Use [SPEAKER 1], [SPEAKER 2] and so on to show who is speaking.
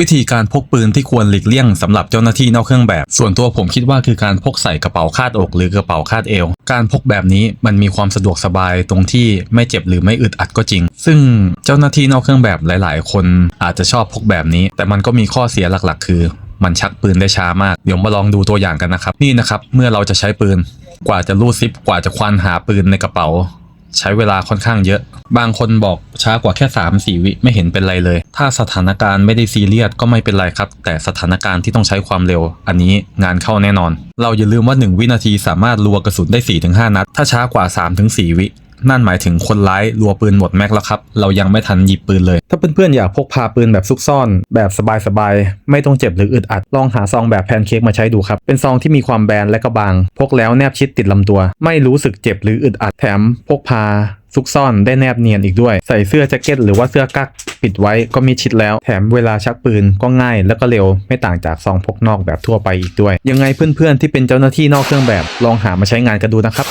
[SPEAKER 1] วิธีการพกปืนที่ควรหลีกเลี่ยงสำหรับเจ้าหน้าที่นอกเครื่องแบบ ส่วนตัวผมคิดว่าคือการพกใส่กระเป๋าคาดอก หรือกระเป๋าคาดเอว การพกแบบนี้มันมีความสะดวกสบายตรงที่ไม่เจ็บหรือไม่อึดอัดก็จริง ซึ่งเจ้าหน้าที่นอกเครื่องแบบหลาย ๆ คนอาจจะชอบพกแบบนี้ แต่มันก็มีข้อเสียหลัก ๆ คือ มันชักปืนได้ช้ามาก เดี๋ยวมาลองดูตัวอย่างกันนะครับ นี่นะครับ เมื่อเราจะใช้ปืน กว่าจะรูดซิป กว่าจะควานหาปืนในกระเป๋า ใช้เวลาค่อนข้างเยอะ บางคนบอกช้ากว่าแค่ 3 4 วิไม่เห็นเป็นไรเลย ถ้าสถานการณ์ไม่ได้ซีเรียสก็ไม่เป็นไรครับ แต่สถานการณ์ที่ต้องใช้ความเร็ว อันนี้งานเข้าแน่นอน เราอย่าลืมว่า 1 วินาทีสามารถรัวกระสุนได้ 4-5 นัด ถ้าช้ากว่า 3-4 วิ นั่นหมายถึงคนร้ายรัวปืนหมดแม็กแล้วครับ เรายังไม่ทันหยิบปืนเลย ถ้าเพื่อนๆอยากพกพาปืนแบบซุกซ่อน แบบสบายๆ ไม่ต้องเจ็บหรืออึดอัด ลองหาซองแบบแพนเค้กมาใช้ดูครับ เป็นซองที่มีความแบนและก็บาง พกแล้วแนบชิดติดลำตัว ไม่รู้สึกเจ็บหรืออึดอัด แถมพกพาซุกซ่อนได้แนบเนียนอีกด้วย ใส่เสื้อแจ็คเก็ตหรือว่าเสื้อกั๊กปิดไว้ก็มีชิดแล้ว แถมเวลาชักปืนก็ง่ายแล้วก็เร็ว ไม่ต่างจากซองพกนอกแบบทั่วไปอีกด้วย ยังไงเพื่อนๆที่เป็นเจ้าหน้าที่นอกเครื่องแบบลองหามาใช้งานกันดูนะครับ